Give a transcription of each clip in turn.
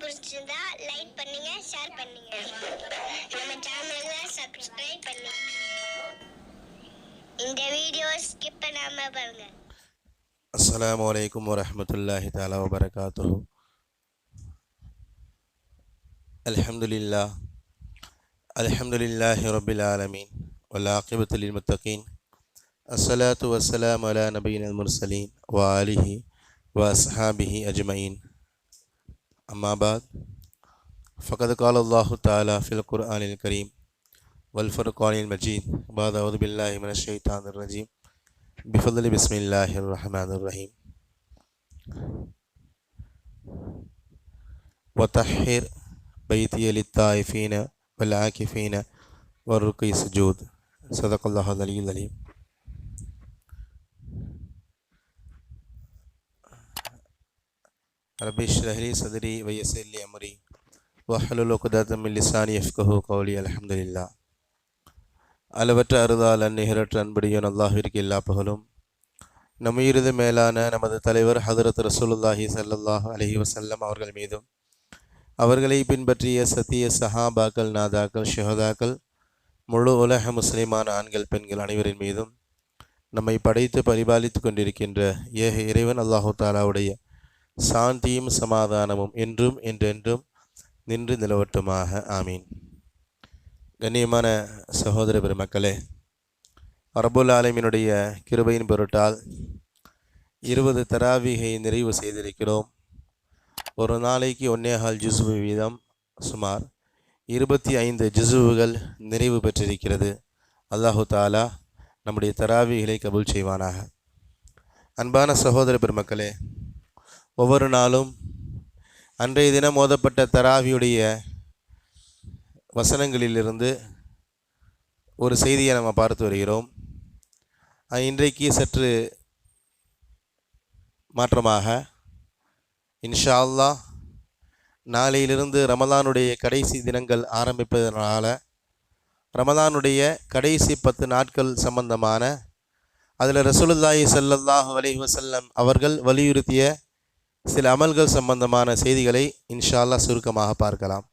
பிடிச்சிருந்தா லைக் பண்ணுங்க ஷேர் பண்ணுங்க நம்ம சேனலை சப்ஸ்கிரைப் பண்ணுங்க இந்த வீடியோ ஸ்கிப் பண்ணாம பாருங்க السلام عليكم ورحمة الله تعالى وبركاته الحمد لله الحمد لله رب العالمين والعاقبة للمتقين الصلاة والسلام على نبينا المرسلين وآله وأصحابه أجمعين أما بعد فقد قال الله تعالى في القرآن الكريم والفرقان المجيد. بعد أعوذ بالله من الشيطان الرجيم. بفضل بسم الله الرحمن الرحيم. وطهر بيتي للطائفين والعاكفين والركع السجود. صدق الله العلي العليم ربي اشرح لي صدري ويسر لي امري واحلل عقدة من لساني يفقهوا قولي الحمد لله அளவற்ற அருளால் அந்நிகரற்ற அன்படியும் அல்லாஹிற்கு எல்லா பகலும் நம்முயிரது மேலான நமது தலைவர் ஹதரத் ரசூலுல்லாஹி ஸல்லல்லாஹு அலைஹி வஸல்லம் அவர்கள் மீதும் அவர்களை பின்பற்றிய சத்திய சஹாபாக்கள் நாதாக்கள் ஷுஹதாக்கள் முழு உலக முஸ்லிமான ஆண்கள் பெண்கள் அனைவரின் மீதும் நம்மை படைத்து பரிபாலித்து கொண்டிருக்கின்ற ஏக இறைவன் அல்லாஹு தாலாவுடைய சாந்தியும் சமாதானமும் என்றும் என்றென்றும் நின்று நிலவட்டுமாக. ஆமீன். கண்ணியமான சகோதர பெருமக்களே அரபுல் ஆலமினுடைய கிருபையின் பொருட்டால் இருபது தராவிகை நிறைவு செய்திருக்கிறோம். ஒரு நாளைக்கு ஒன்னேகால் ஜுசுவு வீதம் சுமார் இருபத்தி ஐந்து ஜுசுவுகள் நிறைவு பெற்றிருக்கிறது. அல்லாஹு தாலா நம்முடைய தராவிகளை கபூல் செய்வானாக. அன்பான சகோதர பெருமக்களே ஒவ்வொரு நாளும் அன்றைய தினம் மோதப்பட்ட தராவியுடைய வசனங்களிலிருந்து ஒரு செய்தியை நம்ம பார்த்து வருகிறோம். இன்றைக்கு சற்று மாற்றமாக. இன்ஷா அல்லாஹ் நாளையிலிருந்து ரமலானுடைய கடைசி தினங்கள் ஆரம்பிப்பதனால ரமலானுடைய கடைசி பத்து நாட்கள் சம்பந்தமான அதில் ரசூலுல்லாஹி ஸல்லல்லாஹு அலி வசல்லம் அவர்கள் வலியுறுத்திய சில அமல்கள் சம்பந்தமான செய்திகளை இன்ஷா அல்லாஹ் சுருக்கமாக பார்க்கலாம்.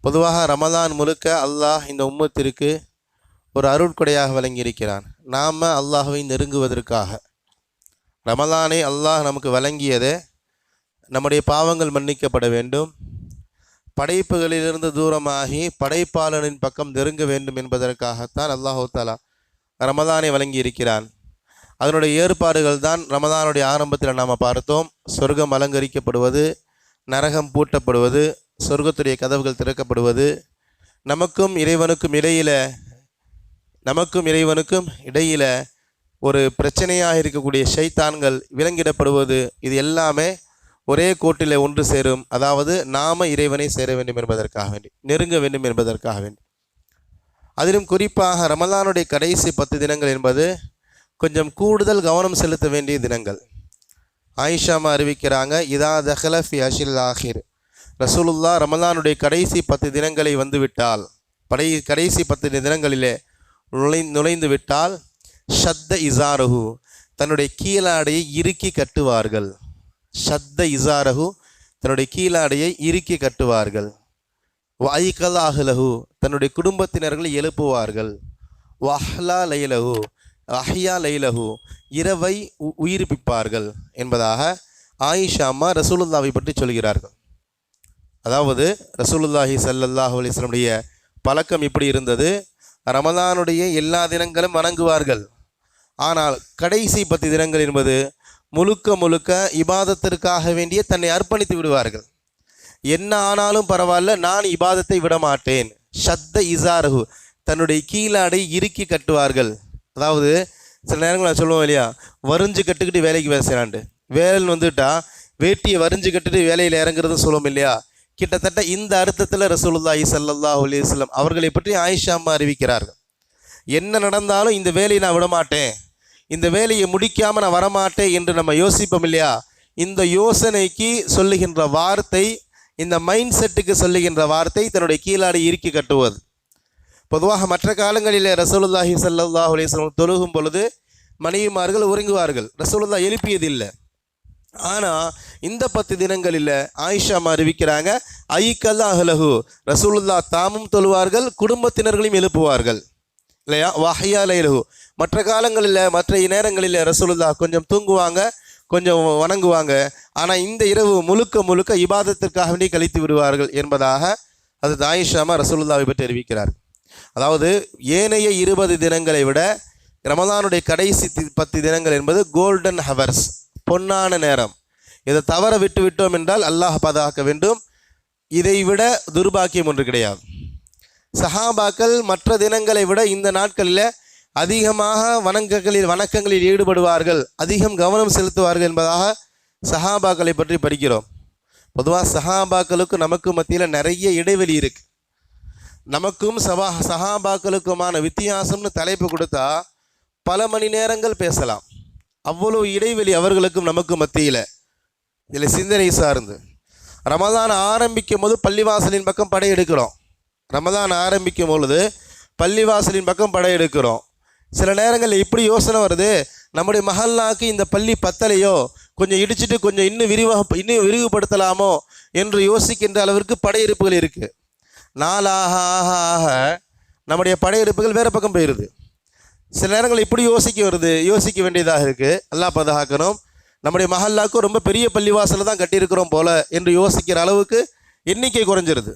பொதுவாக ரமதான் முழுக்க அல்லாஹ் இந்த உம்மத்திற்கு ஒரு அருட்கொடையாக வழங்கியிருக்கிறான். நாம் அல்லாஹுவை நெருங்குவதற்காக. ரமலானை அல்லாஹ் நமக்கு வழங்கியதே நம்முடைய பாவங்கள் மன்னிக்கப்பட வேண்டும். படைப்புகளிலிருந்து தூரமாகி படைப்பாளனின் பக்கம் நெருங்க வேண்டும் என்பதற்காகத்தான் அல்லாஹு தாலா ரமலானை வழங்கியிருக்கிறான். அதனுடைய ஏற்பாடுகள் தான் ரமதானுடைய ஆரம்பத்தில் நாம் பார்த்தோம். சொர்க்கம் அலங்கரிக்கப்படுவது நரகம் பூட்டப்படுவது சொர்க்கத்துடைய கதவுகள் திறக்கப்படுவது நமக்கும் இறைவனுக்கும் இடையில் நமக்கும் இறைவனுக்கும் இடையில் ஒரு பிரச்சனையாக இருக்கக்கூடிய ஷைத்தான்கள் விலங்கிடப்படுவது இது எல்லாமே ஒரே கோட்டில் ஒன்று சேரும். அதாவது நாம இறைவனை சேர வேண்டும் என்பதற்காக வேண்டி நெருங்க வேண்டும் என்பதற்காக வேண்டி. அதிலும் குறிப்பாக ரமலானுடைய கடைசி பத்து தினங்கள் என்பது கொஞ்சம் கூடுதல் கவனம் செலுத்த வேண்டிய தினங்கள். ஆயிஷாமா அறிவிக்கிறாங்க இதா தஹலஃபி அஷில் ஆஹிர். ரசூலுல்லா ரமலானுடைய கடைசி பத்து தினங்களை வந்துவிட்டால் படை கடைசி பத்து தினங்களிலே நுழை நுழைந்து விட்டால் ஷத்த இசாரஹு தன்னுடைய கீழாடையை இறுக்கி கட்டுவார்கள். ஷத்த இசாரஹு தன்னுடைய கீழாடையை இறுக்கி கட்டுவார்கள். வாய்கல் ஆஹ்லஹு தன்னுடைய குடும்பத்தினர்களை எழுப்புவார்கள். வஹ்லா லைலஹு அஹ்யா லைலஹு இரவை உ- உயிர்ப்பிப்பார்கள் என்பதாக ஆயிஷாமா ரசூலுல்லாவை பற்றி சொல்கிறார்கள். அதாவது ரசூலுல்லாஹி சல்லல்லாஹு அலிஸ்லமுடைய பழக்கம் இப்படி இருந்தது. ரமதானுடைய எல்லா தினங்களும் வணங்குவார்கள். ஆனால் கடைசி பத்து தினங்கள் என்பது முழுக்க முழுக்க இபாதத்திற்காக வேண்டிய தன்னை அர்ப்பணித்து விடுவார்கள். என்ன ஆனாலும் பரவாயில்ல நான் இபாதத்தை விட மாட்டேன் ஷத்த இசாரஹு தன்னுடைய கீழாடை இறுக்கி கட்டுவார்கள். அதாவது சில நேரங்கள் நான் சொல்லுவோம் இல்லையா? வரிஞ்சு கட்டுக்கிட்டு வேலைக்கு பேசுகிறான்ட்டு வேலைன்னு வந்துட்டா வேட்டியை வரிஞ்சு கட்டுட்டு வேலையில் இறங்குறது சொல்லுவோம் இல்லையா? கிட்டத்தட்ட இந்த அர்த்தத்தில் ரசூலுல்லாஹி ஸல்லல்லாஹு அலிஸ்லம் அவர்களை பற்றி ஆயிஷா அம்மா அறிவிக்கிறார்கள். என்ன நடந்தாலும் இந்த வேலையை நான் விடமாட்டேன். இந்த வேலையை முடிக்காமல் நான் வரமாட்டேன் என்று நம்ம யோசிப்போம் இல்லையா? இந்த யோசனைக்கு சொல்லுகின்ற வார்த்தை இந்த மைண்ட் செட்டுக்கு சொல்லுகின்ற வார்த்தை தன்னுடைய கீழாடை இறுக்கி கட்டுவது. பொதுவாக மற்ற காலங்களில் ரசூலுல்லாஹி ஸல்லல்லாஹு தொழுகும் பொழுது மனைவிமார்கள் உறங்குவார்கள் ரசூலுல்லாஹ் எழுப்பியதில்லை. ஆனால் இந்த பத்து தினங்களில் ஆயிஷா அறிவிக்கிறாங்க ஐக்கல்லா அலகு ரசூலுல்லா தாமும் தொழுவார்கள் குடும்பத்தினர்களையும் எழுப்புவார்கள். இல்லையா? வஹையா லைலஹு. மற்ற காலங்களில் மற்ற நேரங்களில் ரசூலுல்லா கொஞ்சம் தூங்குவாங்க கொஞ்சம் வணங்குவாங்க. ஆனால் இந்த இரவு முழுக்க முழுக்க இபாதத்திற்காக வேண்டி கழித்து விடுவார்கள் என்பதாக அது ஆயிஷாமா ரசூலுல்லாவை பற்றி அறிவிக்கிறார் அதாவது ஏனைய இருபது தினங்களை விட ரமதானுடைய கடைசி தி- பத்து தினங்கள் என்பது கோல்டன் ஹவர்ஸ் பொன்னான நேரம். இதை தவற விட்டு விட்டோம் என்றால் அல்லாஹ் பாதுகாக்க வேண்டும். இதை விட துர்பாக்கியம் ஒன்று கிடையாது. சஹாபாக்கள் மற்ற தினங்களை விட இந்த நாட்களில் அதிகமாக வணக்கங்களில் வணக்கங்களில் ஈடுபடுவார்கள். அதிகம் கவனம் செலுத்துவார்கள் என்பதாக சஹாபாக்களை பற்றி படிக்கிறோம். பொதுவாக சஹாபாக்களுக்கு நமக்கு மத்தியில் நிறைய இடைவெளி இருக்கு. நமக்கும் சபா சஹாபாக்களுக்குமான வித்தியாசம்னு தலைப்பு கொடுத்தா பல மணி நேரங்கள் பேசலாம். அவ்வளோ இடைவெளி அவர்களுக்கும் நமக்கு மத்தியில். இதில் சிந்தனை சார்ந்து. ரமதான் ஆரம்பிக்கும் போது பள்ளிவாசலின் பக்கம் படையெடுக்கிறோம் ரமதான் ஆரம்பிக்கும் பொழுது பள்ளிவாசலின் பக்கம் படையெடுக்கிறோம் சில நேரங்களில் இப்படி யோசனை வருது. நம்முடைய மகல்லாக்கு இந்த பள்ளி பத்தலையோ கொஞ்சம் இடிச்சிட்டு கொஞ்சம் இன்னும் விரிவாக இன்னும் விரிவுபடுத்தலாமோ என்று யோசிக்கின்ற அளவிற்கு படையெடுப்புகள் இருக்குது நாளாக ஆக ஆக நம்முடைய படையெடுப்புகள் வேறு பக்கம் போயிடுது சில நேரங்கள் இப்படி யோசிக்க வருது யோசிக்க வேண்டியதாக இருக்குது அல்லாஹ் பாதுகாக்கணும். நம்முடைய மஹல்லாக்கும் ரொம்ப பெரிய பள்ளிவாசலை தான் கட்டியிருக்கிறோம் போல என்று யோசிக்கிற அளவுக்கு எண்ணிக்கை குறைஞ்சிருது.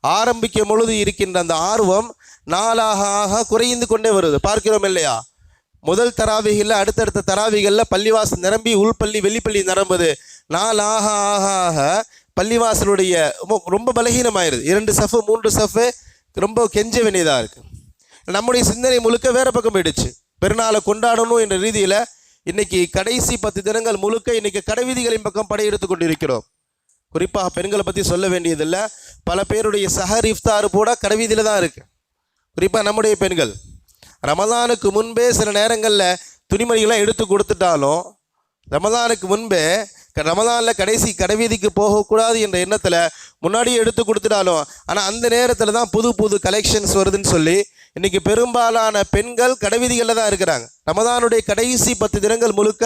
ஆரம்பிக்கும் பொழுது இருக்கின்ற அந்த ஆர்வம் நாளாக ஆக குறைந்து கொண்டே வருது. பார்க்கிறோம் இல்லையா? முதல் தராவிகளில் அடுத்தடுத்த தராவிகளில் பள்ளிவாசல் நிரம்பி உள்பள்ளி வெளிப்பள்ளி நிரம்புது. நாளாக ஆக ஆக பள்ளிவாசலுடைய ரொம்ப- ரொம்ப பலகீனமாயிருது. இரண்டு சஃபு மூன்று சஃபு ரொம்ப கெஞ்ச வேண்டியதாக இருக்குது நம்முடைய சிந்தனை முழுக்க வேறு பக்கம் போயிடுச்சு. பெருநாளை கொண்டாடணும் என்ற ரீதியில் இன்னைக்கு கடைசி பத்து தினங்கள் முழுக்க இன்னைக்கு கடைவீதிகளின் பக்கம் படையெடுத்து கொண்டிருக்கிறோம். குறிப்பாக பெண்களை பற்றி சொல்ல வேண்டியதில்லை. பல பேருடைய சஹர் இஃப்தார் கூட கடைவீதியில் தான் இருக்குது குறிப்பாக நம்முடைய பெண்கள். ரமதானுக்கு முன்பே சில நேரங்களில் துணிமணிகளை எடுத்து கொடுத்துட்டாலும் ரமதானுக்கு முன்பே ரமதானில் கடைசி கடைவீதிக்கு போகக்கூடாது என்ற எண்ணத்தில் முன்னாடியே எடுத்து கொடுத்துட்டாலும் ஆனால் அந்த நேரத்தில் தான் புது புது கலெக்ஷன்ஸ் வருதுன்னு சொல்லி இன்றைக்கி பெரும்பாலான பெண்கள் கடைவீதிகளில் தான் இருக்கிறாங்க. ரமதானுடைய கடைசி பத்து தினங்கள் முழுக்க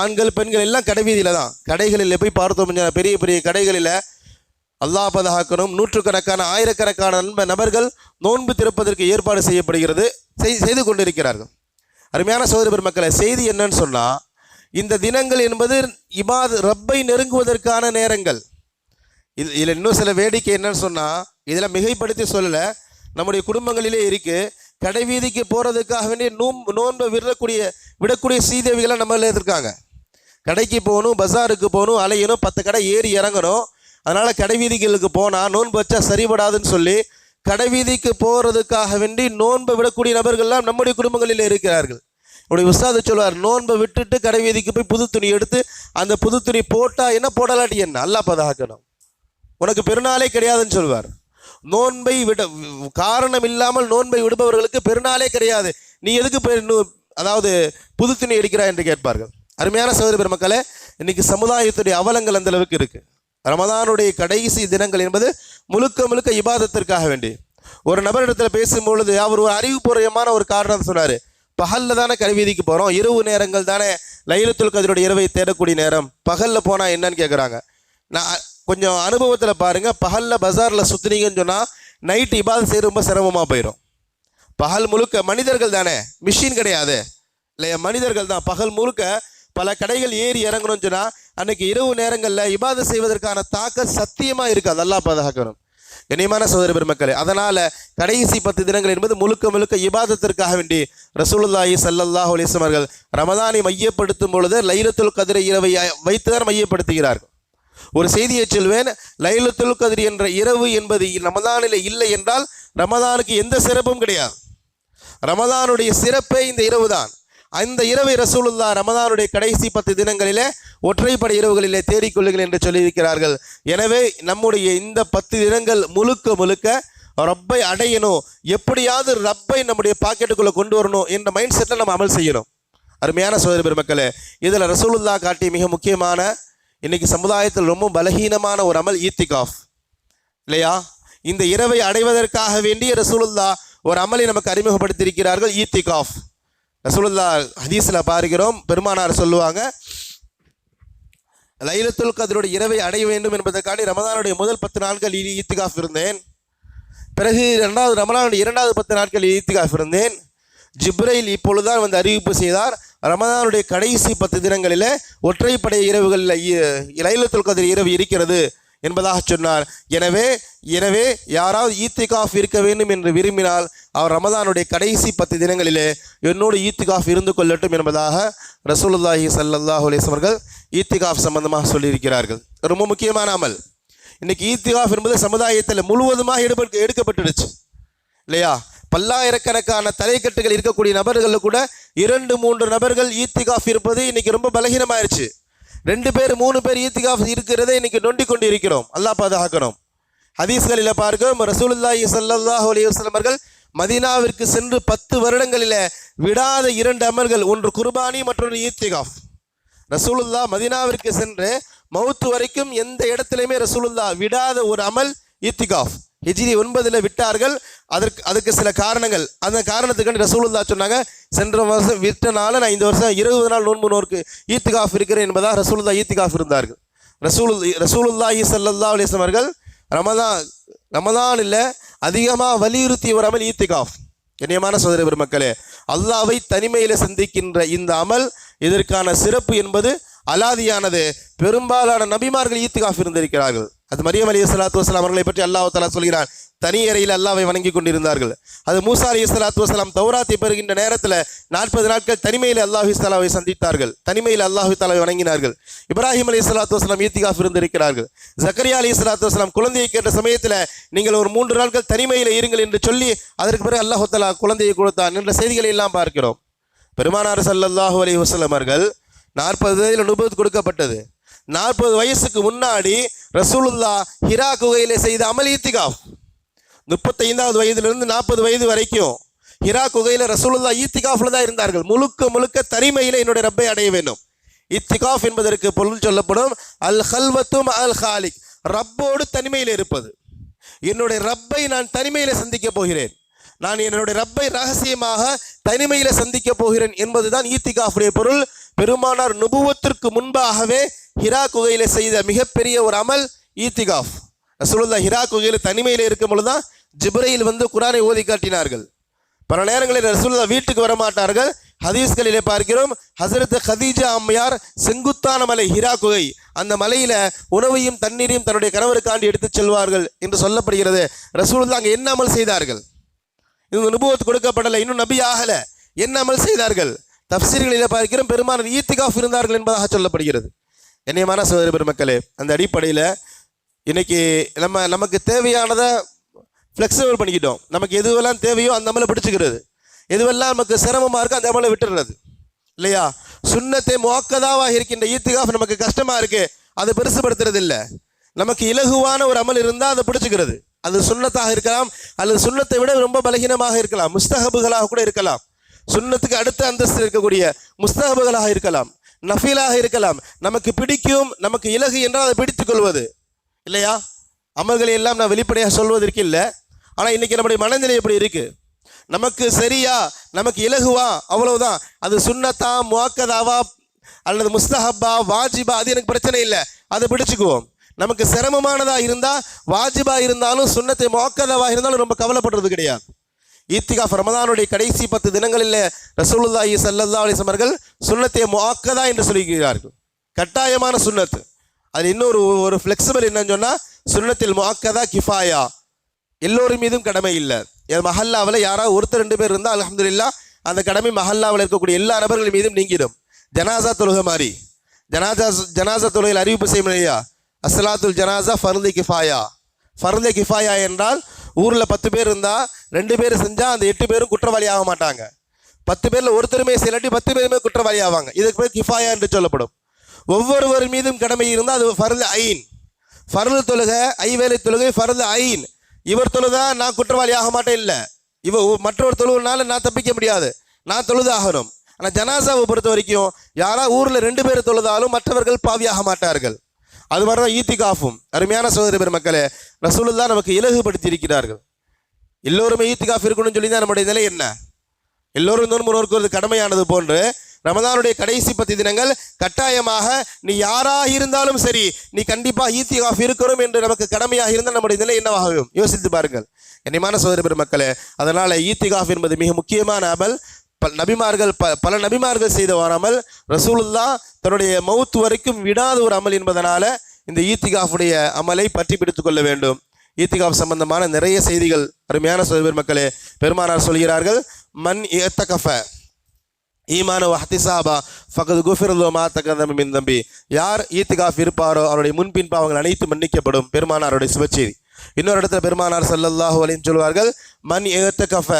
ஆண்கள் பெண்கள் எல்லாம் கடைவீதியில் தான். கடைகளில் போய் பார்த்தோம் பெரிய பெரிய கடைகளில் அல்லாஹ் பதாக்கணும் நூற்றுக்கணக்கான ஆயிரக்கணக்கான நண்ப நபர்கள் நோன்பு திறப்பதற்கு ஏற்பாடு செய்யப்படுகிறது. செய்து கொண்டிருக்கிறார்கள். அருமையான சோதரி பெருமக்களை செய்தி என்னன்னு சொன்னால் இந்த தினங்கள் என்பது இபாத் ரப்பை நெருங்குவதற்கான நேரங்கள். இது இதில் இன்னும் சில வேடிக்கை என்னன்னு சொன்னால் இதில் மிகைப்படுத்தி சொல்லலை. நம்முடைய குடும்பங்களிலே இருக்குது கடைவீதிக்கு போகிறதுக்காக வேண்டிய நோம் நோன்பை விடக்கூடிய விடக்கூடிய சீதேவிகளை நம்மள இருக்காங்க. கடைக்கு போகணும் பஜாருக்கு போகணும் அலையணும் பத்து கடை ஏறி இறங்கணும். அதனால் கடைவீதிகளுக்கு போனால் நோன்பு வச்சா சரிபடாதுன்னு சொல்லி கடைவீதிக்கு போகிறதுக்காக வேண்டி நோன்பை விடக்கூடிய நபர்கள்லாம் நம்முடைய குடும்பங்களில் இருக்கிறார்கள். உடைய உஸ்தாது சொல்லுவார் நோன்பை விட்டுட்டு கடைவீதிக்கு போய் புது துணி எடுத்து அந்த புது துணி போட்டால் என்ன போடலாட்டி என்ன? அல்லா பதாக்கணும் உனக்கு பெருநாளே கிடையாதுன்னு சொல்வார். நோன்பை விட காரணம் இல்லாமல் நோன்பை விடுபவர்களுக்கு பெருநாளே கிடையாது. நீ எதுக்கு பெரு- அதாவது புது துணி எடுக்கிறாய் என்று கேட்பார்கள். அருமையான சகோதர பெருமக்களே இன்னைக்கு சமுதாயத்துடைய அவலங்கள் அந்த அளவுக்கு இருக்கு. ரமதானுடைய கடைசி தினங்கள் என்பது முழுக்க முழுக்க இபாதத்திற்காக வேண்டி. ஒரு நபரிடத்தில் பேசும்பொழுது அவர் ஒரு அறிவுபூர்வமான ஒரு காரணம் சொன்னார். பகலில் தானே கருவீதிக்கு போகிறோம் இரவு நேரங்கள் தானே லைலத்துல் கதிரோட இரவை தேடக்கூடிய நேரம். பகலில் போனால் என்னன்னு கேட்குறாங்க நான் கொஞ்சம் அனுபவத்தில் பாருங்கள் பகலில் பஜாரில் சுற்றுனீங்கன்னு சொன்னால் நைட்டு இபாதத் செய்ய ரொம்ப சிரமமாக போயிடும் பகல் முழுக்க மனிதர்கள் தானே. மிஷின் கிடையாது. இல்லையா? மனிதர்கள் தான். பகல் முழுக்க பல கடைகள் ஏறி இறங்கணும்னு சொன்னால் அன்னைக்கு இரவு நேரங்களில் இபாதத் செய்வதற்கான தாக்கம் சத்தியமாக இருக்காது. அல்லா பாதுகாக்கணும். கண்ணியமான சகோதர பெருமக்களே அதனால் கடைசி பத்து தினங்கள் என்பது முழுக்க முழுக்க இபாதத்திற்காக வேண்டி ரசூலுல்லாஹி சல்லல்லாஹ் அலைஹி அவர்கள் ரமதானை மையப்படுத்தும் பொழுது லைலத்துல் கதிரை இரவை வைத்துதான் மையப்படுத்துகிறார்கள். ஒரு செய்தியை சொல்வேன் லைலத்துல் கதிரி என்ற இரவு என்பது ரமதானில் இல்லை என்றால் ரமதானுக்கு எந்த சிறப்பும் கிடையாது. ரமதானுடைய சிறப்பே இந்த இரவு தான் அந்த இரவை ரசூலுல்லா ரமதானுடைய கடைசி பத்து தினங்களிலே ஒற்றைப்படை இரவுகளிலே தேடிக்கொள்ளுங்கள் என்று சொல்லியிருக்கிறார்கள். எனவே நம்முடைய இந்த பத்து தினங்கள் முழுக்க முழுக்க ரப்பை அடையணும். எப்படியாவது ரப்பை நம்முடைய பாக்கெட்டுக்குள்ளே கொண்டு வரணும் என்ற மைண்ட் செட்டில் நம்ம அமல் செய்யணும். அருமையான சோதரி பெருமக்களே இதில் ரசூலுல்லா காட்டி மிக முக்கியமான இன்றைக்கி சமுதாயத்தில் ரொம்ப பலகீனமான ஒரு அமல் ஈத்திகாஃப். இல்லையா? இந்த இரவை அடைவதற்காக வேண்டிய ரசூலுல்லா ஒரு அமலை நமக்கு அறிமுகப்படுத்தியிருக்கிறார்கள் ஈத்திகாஃப். ரசூலுல்லா ஹதீஸில் பார்க்கிறோம் பெருமானார் சொல்லுவாங்க லைலத்துல் கதருடைய இரவை அடைய வேண்டும் என்பதற்காண்டி ரமதானுடைய முதல் பத்து நாட்கள் இ- ஈத்திகாஃப் இருந்தேன். பிறகு ரெண்டாவது ரமதானுடைய இரண்டாவது பத்து நாட்கள் ஈத்திகாஃப் இருந்தேன். ஜிப்ரைல் இப்பொழுதுதான் வந்து அறிவிப்பு செய்தார். ரமதானுடைய கடைசி பத்து தினங்களில் ஒற்றைப்படை இரவுகளில் இ- லைலத்துல் கதிர் இரவு இருக்கிறது. என்பதாக சொன்னார். எனவே எனவே யாராவது ஈத்திகாஃப் இருக்க வேண்டும் என்று விரும்பினால் அவர் ரமதானுடைய கடைசி பத்து தினங்களிலே என்னோடு ஈத்திகாஃப் இருந்து கொள்ளட்டும் என்பதாக ரசூலுல்லாஹி சல்லாஹ் அலைஹி அவர்கள் ஈத்திகாஃப் சம்பந்தமாக சொல்லியிருக்கிறார்கள். ரொம்ப முக்கியமான அமல். இன்னைக்கு ஈத்திகாஃப் என்பது சமுதாயத்தில் முழுவதுமாக எடுப்ப எடுக்கப்பட்டுடுச்சு. இல்லையா? பல்லாயிரக்கணக்கான தலைக்கட்டுகள் இருக்கக்கூடிய நபர்களில் கூட இரண்டு மூன்று நபர்கள் ஈத்திகாஃப் இருப்பது இன்னைக்கு ரொம்ப பலகீனமாயிருச்சு. ரெண்டு பேர் மூணு பேர் ஈத்திகாஃப் இருக்கிறதை இன்னைக்கு நொண்டி கொண்டு இருக்கிறோம் அல்லாஹ் பாதுகாக்கணும். ஹதீஸ்களில் பார்க்கிறோம் ரசூலுல்லாஹி சல்லாஹ் அலைஹி வஸல்லம் மதீனாவிற்கு சென்று பத்து வருடங்களில் விடாத இரண்டு அமல்கள் ஒன்று குர்பானி மற்றொன்று ஈத்திகாஃப். ரசூலுல்லா மதீனாவிற்கு சென்று மவுத்து வரைக்கும் எந்த இடத்துலையுமே ரசூலுல்லா விடாத ஒரு அமல் ஈத்திகாஃப். ஹிஜிரி ஒன்பதில் விட்டார்கள். அதற்கு அதுக்கு சில காரணங்கள். அந்த காரணத்துக்காண்டி ரசூலுல்லா சொன்னாங்க சென்ற வருஷம் விட்டனால நான் இந்த வருஷம் இருபது நாள் நோன்பு நோருக்கு ஈத்துகாஃப் இருக்கிறேன் என்பதாக ரசூலுல்லா ஈத்திகாஃப் இருந்தார்கள். ரசூல் ரசூலுல்லாஹி ஸல்லல்லாஹு அலைஹி அவர்கள் ரமதான் இல்லை அதிகமாக வலியுறுத்தி வராமல் ஈத்துகாஃப். ஈத்திகாஃப் கண்ணியமான சோதர பெருமக்களே அல்லாவை தனிமையில் சந்திக்கின்ற இந்த அமல் இதற்கான சிறப்பு என்பது அலாதியானது. பெரும்பாலான நபிமார்கள் ஈத்துகாஃப் இருந்திருக்கிறார்கள். அது மரியம் அலி சலாத்து வசலாம் அவர்களை பற்றி அல்லாஹ் தலா சொல்கிறான். தனி அறையில் அல்லாவை வணங்கி கொண்டிருந்தார்கள். அது மூசா அலி சலாத்து வசலாம் தௌராத்தை பெறுகின்ற நேரத்தில் நாற்பது நாட்கள் தனிமையில் அல்லாஹு தலாவை சந்தித்தார்கள். தனிமையில் அல்லாஹு தலாவை வணங்கினார்கள். இப்ராஹிம் அலி சலாத்து வசலாம் ஈத்திகாஃப் இருந்திருக்கிறார்கள். ஜக்கரியா அலி சலாத்து வசலாம் குழந்தையை கேட்ட சமயத்தில் நீங்கள் ஒரு மூன்று நாட்கள் தனிமையில் இருங்கள் என்று சொல்லி அதற்கு பிறகு அல்லாஹு தலா குழந்தையை கொடுத்தான் என்ற செய்திகளை எல்லாம் பார்க்கிறோம். பெருமானார் சல்லாஹூ அலி வஸல்லம் அவர்கள் நாற்பது வயதில் நுபுவத் கொடுக்கப்பட்டது. நாற்பது வயசுக்கு முன்னாடி ரசூலுல்லா ஹிரா குகையிலே செய்த அமல் ஈத்திகாஃப் முப்பத்தைந்தாவது வயதிலிருந்து நாற்பது வயது வரைக்கும் ஹிரா குகையில் ரசூலுல்லா ஈத்திகாஃபில் தான் இருந்தார்கள். முழுக்க முழுக்க தனிமையில் என்னுடைய ரப்பை அடைய வேண்டும். இத்திகாஃப் என்பதற்கு பொருள் சொல்லப்படும் அல் ஹல்வத்தும் அல் ஹாலிக். ரப்போடு தனிமையில் இருப்பது. என்னுடைய ரப்பை நான் தனிமையில் சந்திக்கப் போகிறேன். நான் என்னுடைய ரப்பை ரகசியமாக தனிமையில் சந்திக்கப் போகிறேன் என்பதுதான் ஈத்திகாஃபுடைய பொருள். பெருமானார் நுபுவத்திற்கு முன்பாகவே ஹிரா குகையில் செய்த மிகப்பெரிய ஒரு அமல் ஈத்திகாஃப். ரசூலுல்லா ஹிரா குகையில் தனிமையில் இருக்கும் பொழுது தான் ஜிப்ரையில் வந்து குரானை ஓதி காட்டினார்கள். பல நேரங்களில் ரசூலுல்லா வீட்டுக்கு வரமாட்டார்கள். ஹதீஸ்களிலே பார்க்கிறோம் ஹசரத் ஹதீஜா அம்மையார் செங்குத்தான மலை ஹிரா குகை. அந்த மலையில உணவையும் தண்ணீரையும் தன்னுடைய கணவருக்காண்டி எடுத்துச் செல்வார்கள் என்று சொல்லப்படுகிறது. ரசூலுல்லா அங்கே என்ன அமல் செய்தார்கள்? இந்த அனுபவத்து கொடுக்கப்படலை இன்னும் நபி ஆகலை. என்ன அமல் செய்தார்கள்? தப்சீர்களில் பார்க்கிறோம் பெருமானார் ஈத்திகாஃப் இருந்தார்கள் என்பதாக சொல்லப்படுகிறது. கண்ணியமான சகோதர பெருமக்களே அந்த அடிப்படையில் இன்றைக்கி நம்ம நமக்கு தேவையானதை ஃப்ளெக்சிபிள் பண்ணிக்கிட்டோம். நமக்கு எதுவெல்லாம் தேவையோ அந்த அமலை பிடிச்சிக்கிறது. எதுவெல்லாம் நமக்கு சிரமமாக இருக்கோ அந்த அமலை விட்டுடுறது. இல்லையா? சுண்ணத்தை மோக்கதாவாக இருக்கின்ற ஈத்திகாஃப் நமக்கு கஷ்டமாக இருக்குது அதை பெருசுபடுத்துறது இல்லை. நமக்கு இலகுவான ஒரு அமல் இருந்தால் அதை பிடிச்சிக்கிறது. அது சுண்ணத்தாக இருக்கலாம். அல்லது சுண்ணத்தை விட ரொம்ப பலகீனமாக இருக்கலாம். முஸ்தகபுகளாக கூட இருக்கலாம். சுண்ணத்துக்கு அடுத்த அந்தஸ்து இருக்கக்கூடிய முஸ்தகபுகளாக இருக்கலாம். நஃபீலாக இருக்கலாம். நமக்கு பிடிக்கும் நமக்கு இலகு என்றால் அதை பிடித்து கொள்வது. இல்லையா? அமல்களை எல்லாம் நான் வெளிப்படையாக சொல்வதற்கு இல்லை. ஆனால் இன்றைக்கி நம்முடைய மனநிலை எப்படி இருக்குது நமக்கு சரியா நமக்கு இலகுவா? அவ்வளவுதான். அது சுண்ணத்தா முவாக்கதாவா அல்லது முஸ்தஹப்பா வாஜிபா அது எனக்கு பிரச்சனை இல்லை. அதை பிடிச்சுக்குவோம். நமக்கு சிரமமானதாக இருந்தால் வாஜிபா இருந்தாலும் சுண்ணத்தை முவாக்கதாவாக இருந்தாலும் ரொம்ப கவலைப்படுறது கிடையாது. ஈத்திகாஃப் ரமதானுடைய கடைசி பத்து தினங்களில் ரசூலுல்லாஹி சல்லல்லா அலைஹி வஸல்லம் சுன்னத்தை முஆக்கதா என்று சொல்லுகிறார்கள் கட்டாயமான சுன்னத்து அது இன்னொரு ஒரு ஃப்ளெக்சிபிள் என்னன்னு சொன்னால் சுன்னத்தில் முஆக்கதா கிஃபாயா. எல்லோரும் மீதும் கடமை இல்லை. என் மஹல்லாவில் யாராவது ஒருத்தர் ரெண்டு பேர் இருந்தால் அலமதுல்லா அந்த கடமை மஹல்லாவில் இருக்கக்கூடிய எல்லா நபர்கள் மீதும் நீங்கிடும். ஜனாசா தொழுகை மாதிரி. ஜனாசா ஜனாசா தொழுகையில் அறிவிப்பு செய்யும் இல்லையா? அஸ்லாத்துல் ஜனாசா ஃபர்து கிஃபாயா. ஃபர்து கிஃபாயா என்றால் ஊரில் பத்து பேர் இருந்தால் ரெண்டு பேர் செஞ்சால் அந்த எட்டு பேரும் குற்றவாளி ஆக மாட்டாங்க. பத்து பேரில் ஒருத்தருமே செய்யலாட்டி பத்து பேருமே குற்றவாளி ஆவாங்க. இதுக்கு பேர் கிஃபாயா என்று சொல்லப்படும். ஒவ்வொருவர் மீதும் கடமை இருந்தால் அது ஃபர்து ஐன். ஃபர்து தொழுகை ஐவேலை தொழுகை ஃபர்து ஐன். இவர் தொழுதா நான் குற்றவாளி ஆக மாட்டேன் இல்லை. இவ மற்றொரு தொழுவுனால நான் தப்பிக்க முடியாது. நான் தொழுது ஆகணும். ஆனால் ஜனாசாவை பொறுத்த வரைக்கும் யாரா ஊரில் ரெண்டு பேர் தொழுதாலும் மற்றவர்கள் பாவியாக மாட்டார்கள். அது மாதிரி தான் ஈத்திகாஃபும் அருமையான சகோதர பெருமக்களே ரசூலுல்லா நமக்கு இலகுபடுத்தி இருக்கிறார்கள் எல்லோருமே ஈத்திகாஃப் இருக்கணும்னு சொல்லி தான் நம்முடைய நிலை என்ன? எல்லோரும் நோன்பு நோக்குவது கடமையானது போன்று ரமதானுடைய கடைசி பத்து தினங்கள் கட்டாயமாக நீ யாராக இருந்தாலும் சரி நீ கண்டிப்பா ஈத்திகாஃப் இருக்கணும் என்று நமக்கு கடமையாக இருந்தால் நம்முடைய நிலை என்னவாகும்? யோசித்து பாருங்கள். கண்ணியமான சோதர பெருமக்களே அதனால ஈத்திகாஃப் என்பது மிக முக்கியமான அமல். பல் நபிமார்கள் ப பல நபிமார்கள் செய்த ஒரு அமல் ரசூலுல்லா தன்னுடைய மவுத் வரைக்கும் விடாத ஒரு அமல் என்பதனால இந்த ஈத்திகாஃபுடைய அமலை பற்றி பிடித்து கொள்ள வேண்டும். ஈத்திகாஃப் சம்பந்தமான நிறைய செய்திகள் அருமையான சோதர் மக்களே பெருமானார் சொல்கிறார்கள் மன் ஏத்தகஃப ஈமான ஹத்திசாபா ஃபகது குஃபிரலோ மா தகதம் மின் தம்பி. யார் ஈத்திகாஃப் இருப்பாரோ அவருடைய முன்பின் பாவங்கள் அனைத்து மன்னிக்கப்படும். பெருமானாருடைய சுபச்செய்தி. இன்னொரு இடத்துல பெருமானார் சல்லல்லாஹு அலின்னு சொல்வார்கள் மன் ஏத்தகஃப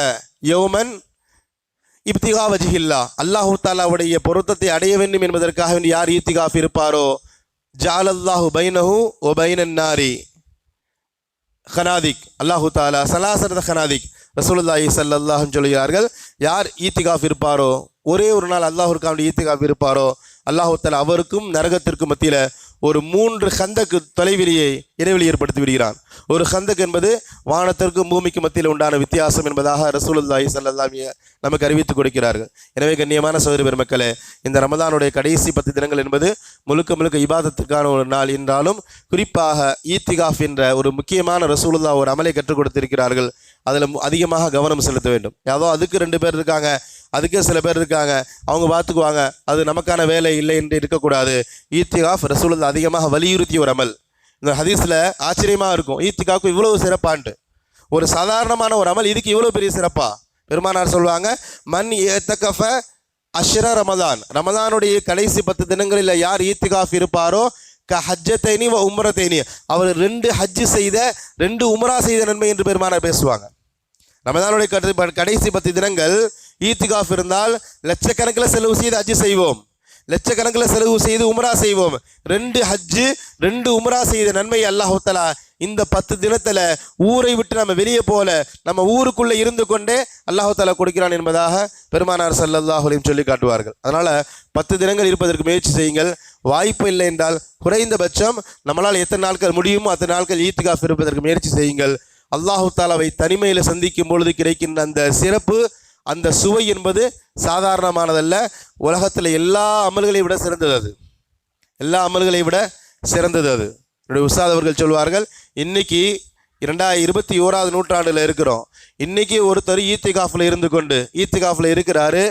யௌமன் இப்திகா வஜிஹில்லா அல்லாஹு தாலாவுடைய பொருத்தத்தை அடைய வேண்டும் என்பதற்காக யார் ஈத்திகாஃப் இருப்பாரோ ஜாலல்லாஹு பைனஹு ஒ பைனன் நாரி ஹனாதிக் அல்லாஹு தாலா சலாசரத ஹனாதிக் ரசூலுல்லாஹி ஸல்லல்லாஹு சொல்கிறார்கள் யார் ஈத்திகாஃப் இருப்பாரோ ஒரே ஒரு நாள் அல்லாஹுக்காவுடைய ஈத்திகாஃப் இருப்பாரோ அல்லாஹு தாலா அவருக்கும் நரகத்திற்கும் மத்தியில் ஒரு மூன்று ஹந்தக்கு தொலைவெளியை இடைவெளி ஏற்படுத்தி விடுகிறான். ஒரு ஹந்தக் என்பது வானத்திற்கும் பூமிக்கு மத்தியில் உண்டான வித்தியாசம் என்பதாக ரசூலுல்லாஹி சல்லாமிய நமக்கு அறிவித்துக் கொடுக்கிறார்கள். எனவே கண்ணியமான சோதரி பெருமக்களே இந்த ரமதானுடைய கடைசி பத்து தினங்கள் என்பது முழுக்க முழுக்க இபாதத்திற்கான ஒரு நாள் என்றாலும் குறிப்பாக ஈத்திகாஃப் என்ற ஒரு முக்கியமான ரசூலுல்லா ஒரு அமலை கற்றுக் கொடுத்திருக்கிறார்கள். அதில் அதிகமாக கவனம் செலுத்த வேண்டும். ஏதோ அதுக்கு ரெண்டு பேர் இருக்காங்க அதுக்கே சில பேர் இருக்காங்க அவங்க பார்த்துக்குவாங்க அது நமக்கான வேலை இல்லை என்று இருக்கக்கூடாது. ஈத்திகாஃப் ரசூல் அதிகமாக வலியுறுத்தி ஒரு அமல். இந்த ஹதீஸில் ஆச்சரியமாக இருக்கும். ஈத்திகாவுக்கு இவ்வளவு சிறப்பான்ட்டு. ஒரு சாதாரணமான ஒரு அமல் இதுக்கு இவ்வளோ பெரிய சிறப்பா? பெருமானார் சொல்லுவாங்க மண் ஏத்தக்கஃப அஷ்ர ரமதான். ரமதானுடைய கடைசி பத்து தினங்களில் யார் ஈத்திகாஃப் இருப்பாரோ க ஹஜ்ஜத்தைனி வ உம்ரத்தைனி. அவர் ரெண்டு ஹஜ்ஜு செய்த ரெண்டு உம்ரா செய்த நன்மை என்று பெருமானார் பேசுவாங்க. ரமதானுடைய கடைசி- கடைசி பத்து தினங்கள் ஈத்திகாஃப் இருந்தால் லட்சக்கணக்கில் செலவு செய்து ஹஜ்ஜு செய்வோம். லட்சக்கணக்கில் செலவு செய்து உமரா செய்வோம். ரெண்டு ஹஜ்ஜு ரெண்டு உமரா செய்த நன்மை அல்லாஹோத்தலா இந்த பத்து தினத்தில் ஊரை விட்டு நம்ம வெளியே போல நம்ம ஊருக்குள்ளே இருந்து கொண்டே அல்லாஹு கொடுக்கிறான் என்பதாக பெருமானார் சல்லாஹுலையும் சொல்லி காட்டுவார்கள். அதனால் பத்து தினங்கள் இருப்பதற்கு முயற்சி செய்யுங்கள். வாய்ப்பு இல்லை என்றால் குறைந்தபட்சம் நம்மளால் எத்தனை நாட்கள் முடியுமோ அத்தனை நாட்கள் ஈத்துக்காஃப் இருப்பதற்கு முயற்சி செய்யுங்கள். அல்லாஹு தாலாவை தனிமையில் சந்திக்கும் பொழுது கிடைக்கின்ற அந்த சிறப்பு அந்த சுவை என்பது சாதாரணமானதல்ல. உலகத்தில் எல்லா அமல்களை விட சிறந்தது அது. எல்லா அமல்களை விட சிறந்தது அது. என்னுடைய உஸ்தாத் அவர்கள் சொல்வார்கள் இன்னைக்கு இரண்டாயிரம் இருபத்தி ஓராவது நூற்றாண்டில் இருக்கிறோம். இன்னைக்கு ஒருத்தர் ஈத்திகாஃபில் இருந்து கொண்டு ஈத்திகாஃபில் இருக்கிறாரு.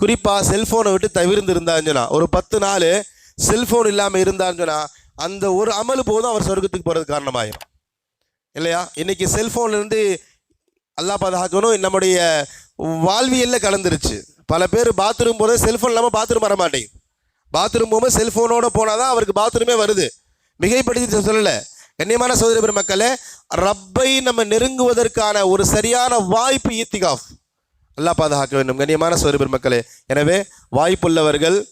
குறிப்பாக செல்ஃபோனை விட்டு தவிர்ந்து இருந்தாங்கன்னா ஒரு பத்து நாள் செல்ஃபோன் இல்லாமல் இருந்தாங்கன்னா அந்த ஒரு அமல் போதும் அவர் சொர்க்கத்துக்கு போகிறது காரணமாயிரும். இல்லையா? இன்னைக்கு செல்ஃபோன்லேருந்து அல்லா அல்லாஹ் பாதுகாக்கணும். நம்முடைய வாழ்வியலில் கலந்துருச்சு. பல பேர் பாத்ரூம் போகிறது செல்ஃபோன் இல்லாமல் பாத்ரூம் வர மாட்டேங்குது. பாத்ரூம் போகும்போது செல்ஃபோனோடு போனால் தான் அவருக்கு பாத்ரூமே வருது. மிகைப்படுத்தி சொல்லலை. கண்ணியமான சோதரி பெருமக்களே ரப்பை நம்ம நெருங்குவதற்கான ஒரு சரியான வாய்ப்பு ஈத்திகாஃப். அல்லாஹ் பாதுகாக்க வேண்டும். கண்ணியமான சோதரி பெருமக்களே எனவே வாய்ப்புள்ளவர்கள்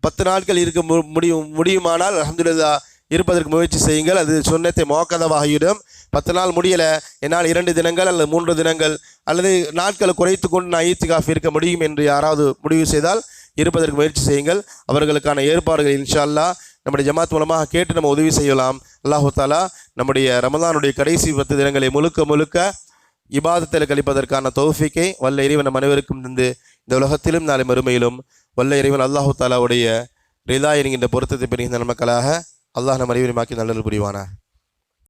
பத்து நாட்கள் இருக்க மு- முடியும் முடியுமானால் அஹமதுல்லா இருப்பதற்கு முயற்சி செய்யுங்கள். அது சொன்னத்தை மோக்கதவாகிவிடும் பத்து நாள் முடியலை என்னால் இரண்டு தினங்கள் அல்லது மூன்று தினங்கள் அல்லது நாட்களை குறைத்து கொண்டு நான் ஈத்திகாஃப் இருக்க முடியும் என்று யாராவது முடிவு செய்தால் இருப்பதற்கு முயற்சி செய்யுங்கள். அவர்களுக்கான ஏற்பாடுகள் இன்ஷால்லா நம்முடைய ஜமாத் மூலமாக கேட்டு நம்ம உதவி செய்யலாம். அல்லாஹு தாலா நம்முடைய ரமதானுடைய கடைசி பத்து தினங்களை முழுக்க முழுக்க இபாதத்தில் கழிப்பதற்கான தௌஃபிக்கை வல்ல இறைவன் நம் அனைவருக்கும் தந்து இந்த உலகத்திலும் நாளை மறுமையிலும் வல்ல இறைவன் அல்லாஹு தாலாவுடைய ரிதா என்கின்ற பொருத்தத்தை பெறுகின்ற மக்களாக அல்லாஹ் நம் அனைவருமாக்கி நல்லது புரிவானா